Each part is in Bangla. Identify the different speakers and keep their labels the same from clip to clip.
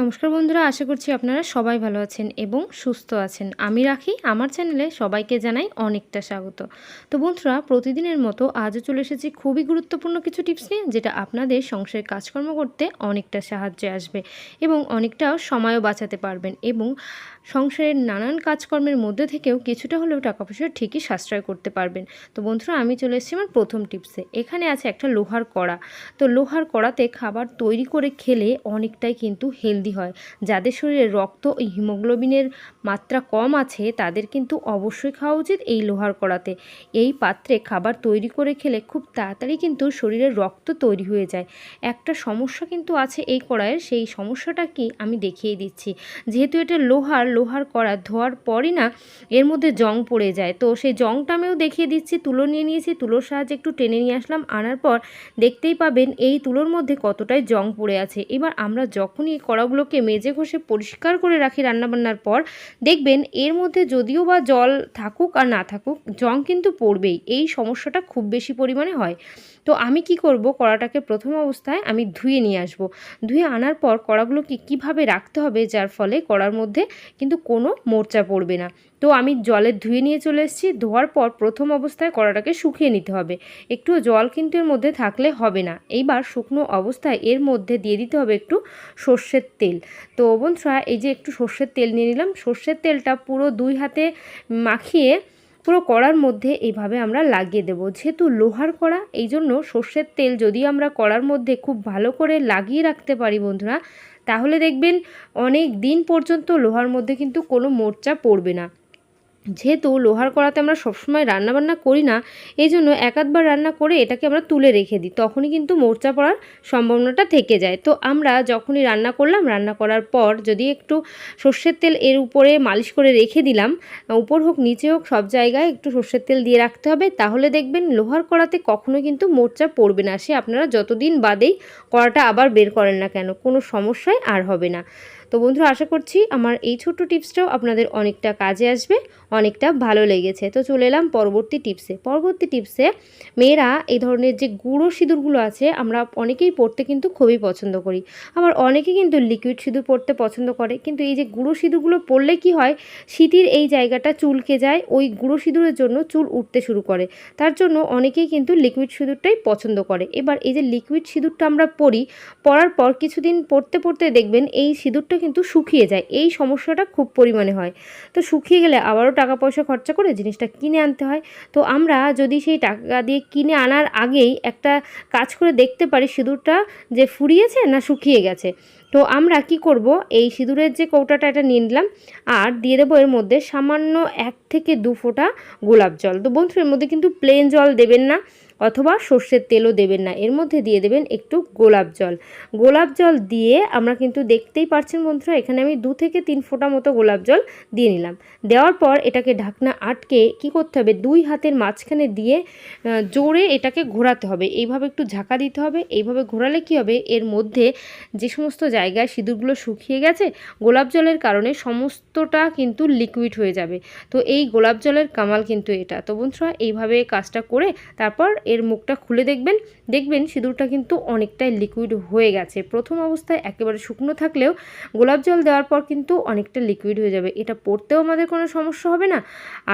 Speaker 1: নমস্কার বন্ধুরা, আশা করছি আপনারা সবাই ভালো আছেন এবং সুস্থ আছেন। আমি রাখি, আমার চ্যানেলে সবাইকে জানাই অনেকটা স্বাগত। তো বন্ধুরা, প্রতিদিনের মতো আজও চলে এসেছি খুবই গুরুত্বপূর্ণ কিছু টিপস নিয়ে, যেটা আপনাদের সংসারের কাজকর্ম করতে অনেকটা সাহায্যে আসবে এবং অনেকটাও সময়ও বাঁচাতে পারবেন এবং সংসারের নানান কাজকর্মের মধ্যে থেকেও কিছুটা হলেও টাকা পয়সা ঠিকই সাশ্রয় করতে পারবেন। তো বন্ধুরা, আমি চলে এসেছি আমার প্রথম টিপসে। এখানে আছে একটা লোহার কড়া। তো লোহার কড়াতে খাবার তৈরি করে খেলে অনেকটাই কিন্তু হেলদি হয়। যাদের শরীরে রক্ত ও হিমোগ্লোবিনের মাত্রা কম আছে, তাদের কিন্তু অবশ্যই খাওয়া উচিত এই লোহার কড়াতে। এই পাত্রে খাবার তৈরি করে খেলে খুব তাড়াতাড়ি কিন্তু শরীরে রক্ত তৈরি হয়ে যায়। একটা সমস্যা কিন্তু আছে এই কড়াইয়ের। সেই সমস্যাটা কি আমি দেখিয়ে দিচ্ছি। যেহেতু এটা লোহার লোহার কড়া ধোয়ার পরই না এর মধ্যে জং পড়ে যায়। তো সেই জংটা আমিও দেখিয়ে দিচ্ছি, তুলো নিয়ে নিয়েছি, তুলোর সাহায্যে একটু টেনে নিয়ে আসলাম, আনার পর দেখতেই পাবেন এই তুলোর মধ্যে কতটাই জং পড়ে আছে। এবার আমরা যখনই এই কড়াগুলোকে মেজে ঘষে পরিষ্কার করে রাখি রান্নাবান্নার পর, দেখবেন এর মধ্যে যদিও বা জল থাকুক আর না থাকুক, জং কিন্তু পড়বেই। এই সমস্যাটা খুব বেশি পরিমাণে হয়। তো আমি কি করব? কড়াটাকে প্রথম অবস্থায় আমি ধুয়ে নিয়ে আসব। ধুয়ে আনার পর কড়াগুলোকে কীভাবে রাখতে হবে? যার ফলে কড়ার মধ্যে কিন্তু কোনো মোর্চা পড়বে না। তো আমি জলে ধুয়ে নিয়ে চলে এসেছি। ধোয়ার পর প্রথম অবস্থায় কড়াটাকে শুকিয়ে নিতে হবে। একটু জল কিন্তু এর মধ্যে থাকলে হবে না। এইবার শুকনো অবস্থায় এর মধ্যে দিয়ে দিতে হবে একটু সর্ষের তেল। তো বন্ধুরা, এই যে একটু সর্ষের তেল নিয়ে নিলাম। সর্ষের তেলটা পুরো দুই হাতে মাখিয়ে পুরো কড়ার মধ্যে এইভাবে আমরা লাগিয়ে দেবো। যেহেতু লোহার কড়া, এই জন্য সর্ষের তেল যদি আমরা কড়ার মধ্যে খুব ভালো করে লাগিয়ে রাখতে পারি বন্ধুরা, তাহলে দেখবেন অনেক দিন পর্যন্ত লোহার মধ্যে কিন্তু কোনো মোর্চা পড়বে না। যেহেতু লোহার কড়াতে আমরা সবসময় রান্নাবান্না করি না, এই জন্য এক আধবার রান্না করে এটাকে আমরা তুলে রেখে দিই, তখনই কিন্তু মোর্চা পড়ার সম্ভাবনাটা থেকে যায়। তো আমরা যখনই রান্না করলাম, রান্না করার পর যদি একটু সর্ষের তেল এর উপরে মালিশ করে রেখে দিলাম, উপর হোক, নিচে হোক, সব জায়গায় একটু সর্ষের তেল দিয়ে রাখতে হবে, তাহলে দেখবেন লোহার কড়াতে কখনো কিন্তু মোর্চা পড়বে না, সে আপনারা যতদিন বাদেই কড়াটা আবার বের করেন না কেন, কোনো সমস্যায় আর হবে না। তো বন্ধুরা, আশা করছি আমার এই ছোট্ট টিপসটাও আপনাদের অনেকটা কাজে আসবে। অনেকটা ভালো লেগেছে। তো চলে এলাম পরবর্তী টিপসে পরবর্তী টিপসে মেয়েরা এই ধরনের যে গুঁড়ো সিঁদুরগুলো আছে, আমরা অনেকেই পড়তে কিন্তু খুবই পছন্দ করি। আবার অনেকে কিন্তু লিকুইড সিঁদুর পড়তে পছন্দ করে। কিন্তু এই যে গুঁড়ো সিঁদুরগুলো পড়লে কি হয় শীতের এই জায়গাটা চুলকে যায়, ওই গুঁড়ো সিঁদুরের জন্য চুল উঠতে শুরু করে। তার জন্য অনেকেই কিন্তু লিকুইড সিঁদুরটাই পছন্দ করে। এবার এই যে লিকুইড সিঁদুরটা আমরা পরি পরার পর কিছুদিন পড়তে পড়তে দেখবেন এই সিঁদুরটা কিন্তু শুকিয়ে যায়। এই সমস্যাটা খুব পরিমাণে হয়। তো শুকিয়ে গেলে আবারও টাকা পয়সা খরচা করে জিনিসটা কিনে আনতে হয়। তো আমরা যদি সেই টাকা দিয়ে কিনে আনার আগেই একটা কাজ করে দেখতে পারি সিঁদুরটা যে ফুরিয়েছে না শুকিয়ে গেছে। তো আমরা কি করব? এই সিঁদুরের যে কৌটাটা এটা নিয়ে নিলাম আর দিয়ে দেবো এর মধ্যে সামান্য এক থেকে দু ফোঁটা গোলাপ জল। তো বন্ধুর মধ্যে কিন্তু প্লেন জল দেবেন না। অথবা সর্ষের তেলও দেবেন না। এর মধ্যে দিয়ে দেবেন একটু গোলাপ জল। গোলাপ জল দিয়ে আমরা কিন্তু দেখতেই পাচ্ছেন বন্ধুরা, এখানে আমি দু থেকে তিন ফোঁটা মতো গোলাপ জল দিয়ে নিলাম। দেওয়ার পর এটাকে ঢাকনা আটকে কি করতে হবে? দুই হাতের মাঝখানে দিয়ে জোরে এটাকে ঘোরাতে হবে। এইভাবে একটু ঝাঁকা দিতে হবে। এইভাবে ঘোরালে কি হবে? এর মধ্যে যে সমস্ত জায়গায় সিঁদুরগুলো শুকিয়ে গেছে, গোলাপ জলের কারণে সমস্তটা কিন্তু লিকুইড হয়ে যাবে। তো এই গোলাপ জলের কামাল কিন্তু এটা। তো বন্ধুরা, এইভাবে কাজটা করে তারপর এর মুখটা খুলে দেখবেন দেখবেন সিঁদুরটা কিন্তু অনেকটাই লিকুইড হয়ে গেছে। প্রথম অবস্থায় একেবারে শুকনো থাকলেও গোলাপ জল দেওয়ার পর কিন্তু অনেকটা লিকুইড হয়ে যাবে। এটা পড়তেও আমাদের কোনো সমস্যা হবে না।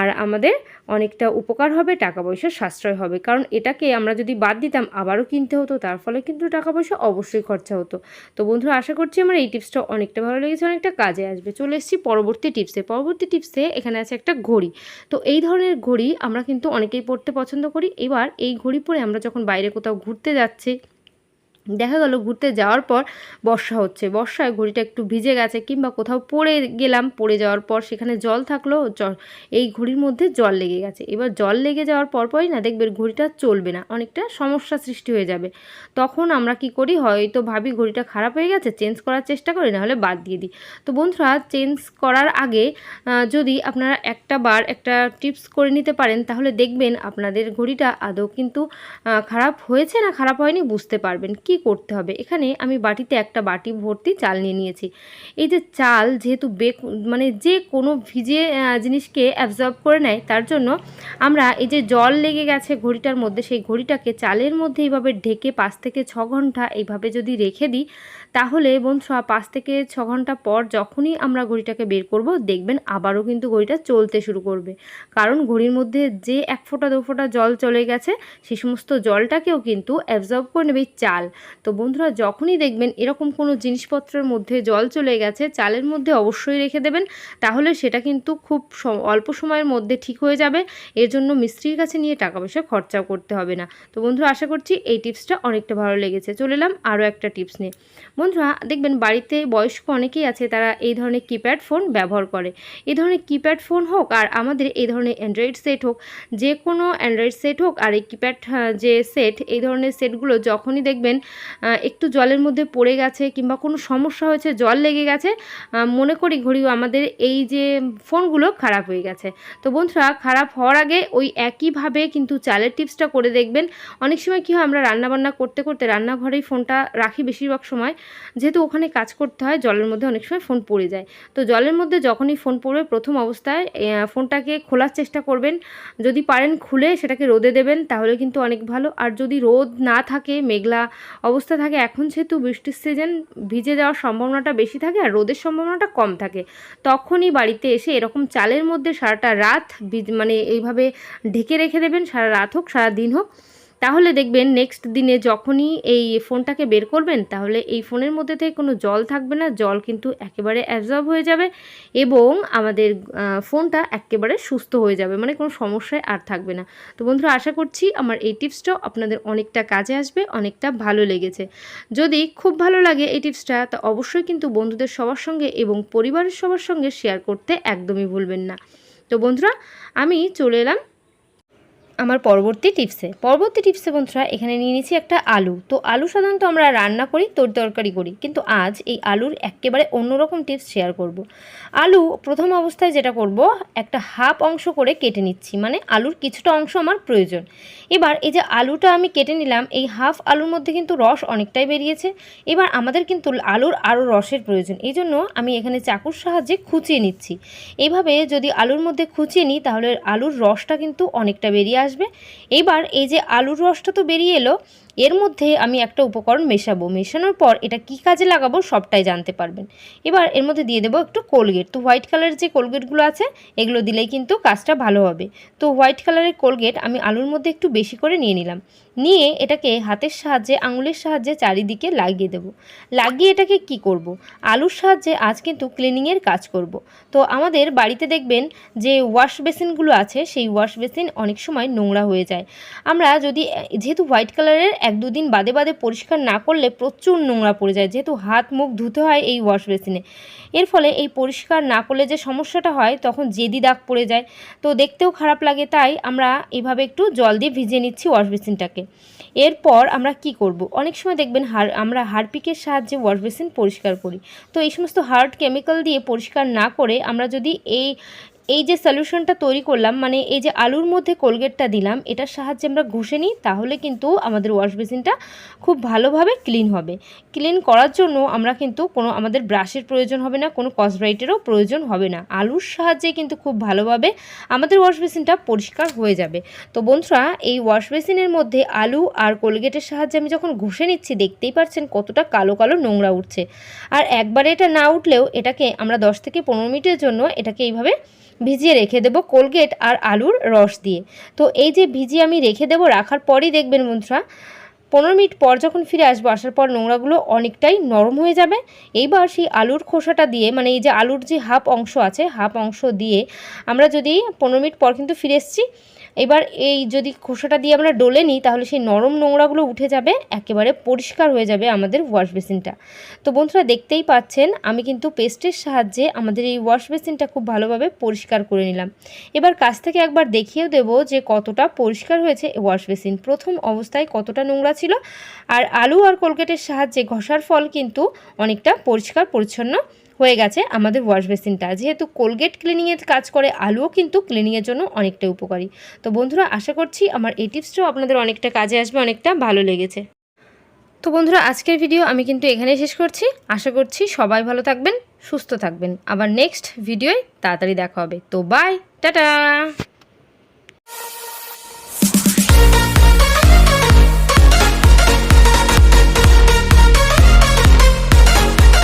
Speaker 1: আর আমাদের অনেকটা উপকার হবে টাকা পয়সা সাশ্রয় হবে। কারণ এটাকে আমরা যদি বাদ দিতাম, আবারও কিনতে হতো, তার ফলে কিন্তু টাকা পয়সা অবশ্যই খরচা হতো। তো বন্ধুরা, আশা করছি আমার এই টিপসটা অনেকটা ভালো লেগেছে, অনেকটা কাজে আসবে। চলে এসেছি পরবর্তী টিপসে। পরবর্তী টিপসে এখানে আছে একটা ঘড়ি। তো এই ধরনের ঘড়ি আমরা কিন্তু অনেকেই পড়তে পছন্দ করি। এবার এই ঘড়ি পরে আমরা যখন বাইরে কোথাও ঘুরতে যাচ্ছি দেখা গেল ঘুরতে যাওয়ার পর বর্ষা হচ্ছে। বর্ষায় ঘড়িটা একটু ভিজে গেছে কিংবা কোথাও পড়ে গেলাম, পড়ে যাওয়ার পর সেখানে জল থাকল এই ঘড়ির মধ্যে জল লেগে গেছে। এবার জল লেগে যাওয়ার পরপরই না দেখবেন ঘড়িটা চলবে না, অনেকটা সমস্যা সৃষ্টি হয়ে যাবে। তখন আমরা কি করি? হয়তো ভাবি ঘড়িটা খারাপ হয়ে গেছে, চেঞ্জ করার চেষ্টা করি, নাহলে বাদ দিয়ে দিই। তো বন্ধুরা, চেঞ্জ করার আগে যদি আপনারা একটা বার একটা টিপস করে নিতে পারেন, তাহলে দেখবেন আপনাদের ঘড়িটা আদৌ কিন্তু খারাপ হয়েছে না খারাপ হয়নি বুঝতে পারবেন। কি করতে হবে? এখানে আমি বাটিতে একটা বাটি ভর্তি চাল নিয়ে নিয়েছি। এই যে চাল যেহেতু বে মানে যে কোনো ভিজে জিনিসকে অ্যাবজর্ব করে নেয়, তার জন্য আমরা এই যে জল লেগে গেছে ঘড়িটার মধ্যে, সেই ঘড়িটাকে চালের মধ্যে এইভাবে ঢেকে পাঁচ থেকে ছ ঘণ্টা এইভাবে যদি রেখে দিই, তাহলে বন্ধুরা পাঁচ থেকে ছ ঘণ্টা পর যখনই আমরা ঘড়িটাকে বের করব, দেখবেন আবারও কিন্তু ঘড়িটা চলতে শুরু করবে। কারণ ঘড়ির মধ্যে যে এক ফোঁটা, দু ফোঁটা জল চলে গেছে সেই সমস্ত জলটাকেও কিন্তু অ্যাবজর্ব করে নেবে চাল। তো বন্ধুরা, যখনই দেখবেন এরকম কোনো জিনিসপত্রের মধ্যে জল চলে গেছে, চালের মধ্যে অবশ্যই রেখে দেবেন। তাহলে সেটা কিন্তু খুব অল্প সময়ের মধ্যে ঠিক হয়ে যাবে। এর জন্য মিস্ত্রির কাছে নিয়ে টাকা পয়সা খরচাও করতে হবে না। তো বন্ধুরা, আশা করছি এই টিপসটা অনেকটা ভালো লেগেছে। চলে এলাম আরও একটা টিপস নিয়ে। বন্ধুরা, দেখবেন বাড়িতে বয়স্ক অনেকেই আছে, তারা এই ধরনের কিপ্যাড ফোন ব্যবহার করে। এই ধরনের কিপ্যাড ফোন হোক আর আমাদের এই ধরনের অ্যান্ড্রয়েড সেট হোক, যে কোনো অ্যান্ড্রয়েড সেট হোক আর এই কিপ্যাড যে সেট, এই ধরনের সেটগুলো যখনই দেখবেন একটু জলের মধ্যে পড়ে গেছে কিংবা কোনো সমস্যা হয়েছে, জল লেগে গেছে মনে করি ঘড়ি আমাদের এই যে ফোনগুলো খারাপ হয়ে গেছে। তো বন্ধুরা, খারাপ হওয়ার আগে ওই একইভাবে কিন্তু চালের টিপসটা করে দেখবেন। অনেক সময় কী হয়, আমরা রান্নাবান্না করতে করতে রান্নাঘরেই ফোনটা রাখি বেশিরভাগ সময়। যেহেতু ওখানে কাজ করতে হয়, জলের মধ্যে অনেক সময় ফোন পড়ে যায়। তো জলের মধ্যে যখনই ফোন পড়বে, প্রথম অবস্থায় ফোনটাকে খোলার চেষ্টা করবেন। যদি পারেন খুলে সেটাকে রোদে দেবেন, তাহলে কিন্তু অনেক ভালো। আর যদি রোদ না থাকে, মেঘলা অবস্থা থাকে। এখন যেহেতু বৃষ্টির সিজন ভিজে যাওয়ার সম্ভাবনাটা বেশি থাকে আর রোদের সম্ভাবনাটা কম থাকে। তখনই বাড়িতে এসে এরকম চালের মধ্যে সারাটা রাত মানে এইভাবে ঢেকে রেখে দেবেন, সারা রাত হোক, সারা দিন হোক। তাহলে দেখবেন নেক্সট দিনে যখনই এই ফোনটাকে বের করবেন, তাহলে এই ফোনের মধ্যে থেকে কোনো জল থাকবে না, জল কিন্তু একেবারে অ্যাবজর্ব হয়ে যাবে এবং আমাদের ফোনটা একেবারে সুস্থ হয়ে যাবে মানে কোনো সমস্যায় আর থাকবে না। তো বন্ধুরা, আশা করছি আমার এই টিপসটাও আপনাদের অনেকটা কাজে আসবে, অনেকটা ভালো লেগেছে। যদি খুব ভালো লাগে এই টিপসটা, তা অবশ্যই কিন্তু বন্ধুদের সবার সঙ্গে এবং পরিবারের সবার সঙ্গে শেয়ার করতে একদমই ভুলবেন না। তো বন্ধুরা, আমি চলে এলাম আমার পরবর্তী টিপসে। পরবর্তী টিপসে বন্ধুরা, এখানে নিয়ে নিয়েছি একটা আলু। তো আলু সাধারণত আমরা রান্না করি, তোর তরকারি করি। কিন্তু আজ এই আলুর একেবারে অন্যরকম টিপস শেয়ার করব। আলু প্রথম অবস্থায় যেটা করব, একটা হাফ অংশ করে কেটে নিচ্ছি। মানে আলুর কিছুটা অংশ আমার প্রয়োজন। এবার এই যে আলুটা আমি কেটে নিলাম, এই হাফ আলুর মধ্যে কিন্তু রস অনেকটাই বেরিয়েছে। এবার আমাদের কিন্তু আলুর আরও রসের প্রয়োজন। এই জন্য আমি এখানে চাকুর সাহায্যে খুঁচিয়ে নিচ্ছি। এইভাবে যদি আলুর মধ্যে খুঁচিয়ে নিই, তাহলে আলুর রসটা কিন্তু অনেকটা বেরিয়ে আসবে। এবার এই যে আলুর রসটা তো বেরিয়ে এলো এর মধ্যে আমি একটা উপকরণ মেশাবো। মেশানোর পর এটা কি কাজে লাগাবো সবটাই জানতে পারবেন। এবার এর মধ্যে দিয়ে দেবো একটু কোলগেট। তো হোয়াইট কালারের যে কোলগেটগুলো আছে, এগুলো দিলেই কিন্তু কাজটা ভালো হবে। তো হোয়াইট কালারের কোলগেট আমি আলুর মধ্যে একটু বেশি করে নিয়ে নিলাম। নিয়ে এটাকে হাতের সাহায্যে, আঙুলের সাহায্যে চারিদিকে লাগিয়ে দেব। লাগিয়ে এটাকে কি করব। আলুর সাহায্যে আজ কিন্তু ক্লিনিংয়ের কাজ করব। তো আমাদের বাড়িতে দেখবেন যে ওয়াশ বেসিনগুলো আছে, সেই ওয়াশ বেসিন অনেক সময় নোংরা হয়ে যায়। আমরা যদি, যেহেতু হোয়াইট কালারের এক দুদিন বাদে বাদে পরিষ্কার না করলে প্রচুর নোংরা পড়ে যায়, যেহেতু হাত মুখ ধুতে হয় এই ওয়াশ বেসিনে। এর ফলে এই পরিষ্কার না করলে যে সমস্যাটা হয়, তখন জেদি দাগ পড়ে যায়। তো দেখতেও খারাপ লাগে, তাই আমরা এভাবে একটু জল দিয়ে ভিজিয়ে নিচ্ছি ওয়াশ বেসিনটাকে। এরপর আমরা কি করব? অনেক সময় দেখবেন হার, আমরা হারপিকের সাহায্যে ওয়াশ বেসিন পরিষ্কার করি। তো এই সমস্ত হার্ড কেমিক্যাল দিয়ে পরিষ্কার না করে আমরা যদি এই এই যে সলিউশনটা তৈরি করলাম মানে এই যে আলুর মধ্যে কোলগেটটা দিলাম, এটার সাহায্যে আমরা ঘষে নিই, তাহলে কিন্তু আমাদের ওয়াশ বেসিনটা খুব ভালোভাবে ক্লিন হবে। ক্লিন করার জন্য আমরা কিন্তু কোনো আমাদের ব্রাশের প্রয়োজন হবে না, কোনো কসব্রাইটেরও প্রয়োজন হবে না। আলুর সাহায্যে কিন্তু খুব ভালোভাবে আমাদের ওয়াশ বেসিনটা পরিষ্কার হয়ে যাবে। তো বন্ধুরা, এই ওয়াশ বেসিনের মধ্যে আলু আর কোলগেটের সাহায্যে আমি যখন ঘষে নিচ্ছি, দেখতেই পাচ্ছেন কতটা কালো কালো নোংরা উঠছে। আর একবারে এটা না উঠলেও এটাকে আমরা দশ থেকে পনেরো মিনিটের জন্য এটাকে এইভাবে ভিজিয়ে রেখে দেবো কোলগেট আর আলুর রস দিয়ে। তো এই যে ভিজিয়ে আমি রেখে দেবো, রাখার পরেই দেখবেন বন্ধুরা, পনেরো মিনিট পর যখন ফিরে আসব, আসার পর নোংরাগুলো অনেকটাই নরম হয়ে যাবে। এইবার সেই আলুর খোসাটা দিয়ে মানে এই যে আলুর যে হাফ অংশ আছে, হাফ অংশ দিয়ে আমরা যদি পনেরো মিনিট পর কিন্তু ফিরে এসেছি এবার এই যদি খোসাটা দিয়ে আমরা ডলে নিই, তাহলে সেই নরম নোংরাগুলো উঠে যাবে, একেবারে পরিষ্কার হয়ে যাবে আমাদের ওয়াশ বেসিনটা তো বন্ধুরা দেখতেই পাচ্ছেন, আমি কিন্তু পেস্টের সাহায্যে আমাদের এই ওয়াশ বেসিনটা খুব ভালোভাবে পরিষ্কার করে নিলাম। এবার কাছ থেকে একবার দেখিয়েও দেবো যে কতটা পরিষ্কার হয়েছে ওয়াশ বেসিন প্রথম অবস্থায় কতটা নোংরা ছিল, আর আলু আর কোলগেটের সাহায্যে ঘষার ফল কিন্তু অনেকটা পরিষ্কার, পরিচ্ছন্ন হয়ে গেছে আমাদের ওয়াশ বেসিনটা যেহেতু কোলগেট ক্লিনিংয়ের কাজ করে, আলুও কিন্তু ক্লিনিংয়ের জন্য অনেকটা উপকারী। তো বন্ধুরা, আশা করছি আমার এই টিপসটাও আপনাদের অনেকটা কাজে আসবে, অনেকটা ভালো লেগেছে। তো বন্ধুরা, আজকের ভিডিও আমি কিন্তু এখানে শেষ করছি। আশা করছি সবাই ভালো থাকবেন, সুস্থ থাকবেন। আবার নেক্সট ভিডিওয় তাড়াতাড়ি দেখা হবে। তো বাই টাটা!